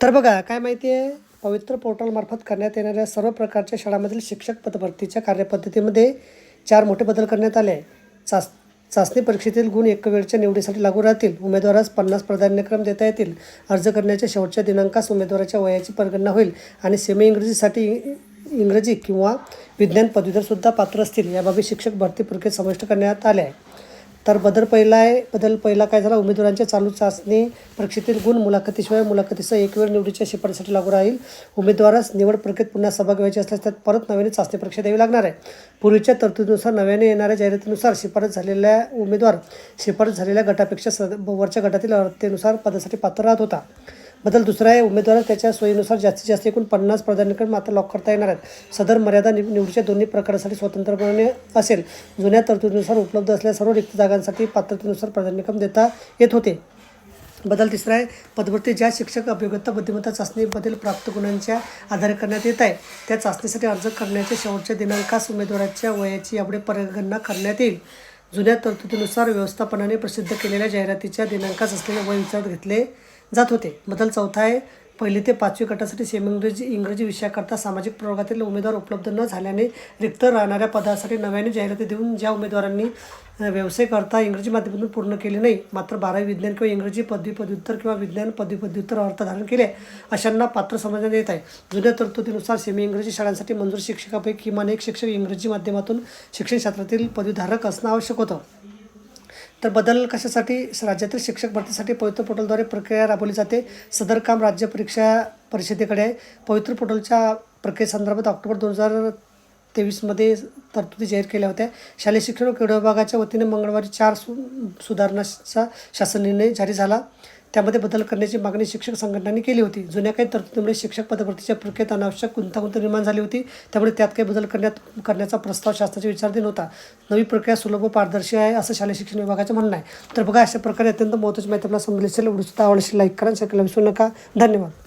तर बघा काय माहिती आहे? पवित्र पोर्टलमार्फत करण्यात येणाऱ्या सर्व प्रकारच्या शाळांमधील शिक्षक पदभरतीच्या कार्यपद्धतीमध्ये चार मोठे बदल करण्यात आले चाच चाचणी परीक्षेतील गुण एक वेळच्या निवडीसाठी लागू राहतील. उमेदवारास पन्नास प्राधान्यक्रम देता येतील. अर्ज करण्याच्या शेवटच्या दिनांकास उमेदवाराच्या वयाची परिगणना होईल आणि सेमी इंग्रजीसाठी इंग्रजी किंवा विज्ञान पदवीधरसुद्धा पात्र असतील. याबाबी शिक्षक भरती प्रक्रियेत समाविष्ट करण्यात आले आहे तर बदल पहिला आहे बदल पहिला काय झाला? उमेदवारांच्या चालू चाचणी परीक्षेतील गुण मुलाखतीशिवाय मुलाखतीसह एक वेळ निवडीच्या शिफारसीसाठी लागू राहील. उमेदवारास निवड प्रक्रियेत पुन्हा सभा घ्यायची असल्यास त्यात परत नव्याने चाचणी परीक्षा द्यावी लागणार आहे. पूर्वीच्या तरतुदीनुसार नव्याने येणाऱ्या जाहिरातीनुसार शिफारस झालेल्या उमेदवार शिफारस झालेल्या गटापेक्षा सद वरच्या गटातील अर्हतेनुसार पदासाठी पात्र राहत होता. बदल दुसरा आहे उमेदवार त्याच्या सोयीनुसार जास्तीत जास्त एकूण पन्नास प्राधान्यक्रम मात्र लॉक करता येणार आहेत. सदर मर्यादा निव निवडीच्या दोन्ही प्रकारासाठी स्वतंत्रपणे असेल. जुन्या तरतुदीनुसार उपलब्ध असलेल्या सर्व रिक्त जागांसाठी पात्रतेनुसार प्राधान्यक्रम देता येत होते. बदल तिसरा आहे पदभरती ज्या शिक्षक अभियोग्यता बुद्धिमत्ता चाचणीमधील प्राप्त गुणांच्या आधारे करण्यात येत आहे त्या चाचणीसाठी अर्ज करण्याच्या शेवटच्या दिनांकास उमेदवाराच्या वयाची यापुढे परिगणना करण्यात येईल. जुन्या तरतुदीनुसार व्यवस्थापनाने प्रसिद्ध केलेल्या जाहिरातीच्या दिनांकास असलेले वय विचारात घेतले जात होते. बदल चौथा आहे पहिली ते पाचवी गटासाठी सेमी इंग्रजी इंग्रजी विषयाकरता सामाजिक प्रवर्गातील उमेदवार उपलब्ध न झाल्याने रिक्त राहणाऱ्या पदासाठी नव्याने जाहिराती देऊन ज्या उमेदवारांनी व्यवसाय करता इंग्रजी माध्यमातून पूर्ण केले नाही मात्र बारावी विज्ञान किंवा इंग्रजी पदवी पदव्युत्तर किंवा विज्ञान पदवी पदव्युत्तर अर्थ धारण केले अशांना पात्र समजण्यात येत आहे. जुन्या तरतुदीनुसार सेमी इंग्रजी शाळांसाठी मंजूर शिक्षकापैकी किमान एक शिक्षक इंग्रजी माध्यमातून शिक्षण क्षेत्रातील पदवीधारक असणं आवश्यक होतं. तर बदल कशासाठी? राज्यातील शिक्षक भरतीसाठी पवित्र पोर्टलद्वारे प्रक्रिया राबवली जाते. सदर काम राज्य परीक्षा परिषदेकडे आहे. पवित्र पोर्टलच्या प्रक्रियेसंदर्भात ऑक्टोबर दोन हजार तेवीसमध्ये तरतुदी जाहीर केल्या होत्या. शालेय शिक्षण व क्रीडा विभागाच्या वतीने मंगळवारी चार सु सुधारणाचा शासन निर्णय जारी झाला. त्यामध्ये बदल करण्याची मागणी शिक्षक संघटनांनी केली होती. जुन्या काही तरतुदीमुळे शिक्षक पदभरतीच्या प्रक्रियेत अनावश्यक गुंतागुंत निर्माण झाली होती. त्यामुळे त्यात काही बदल करण्यात करण्याचा प्रस्ताव शासनाच्या विचाराधीन होता नवी प्रक्रिया सुलभ व पारदर्शी आहे असं शालेय शिक्षण विभागाचं म्हणणं आहे. तर बघा अशा प्रकारे अत्यंत महत्त्वाची माहिती आपल्याला समजली असेल व्हिडिओ आवडशील लाईक करा शेअर विसरू नका. धन्यवाद.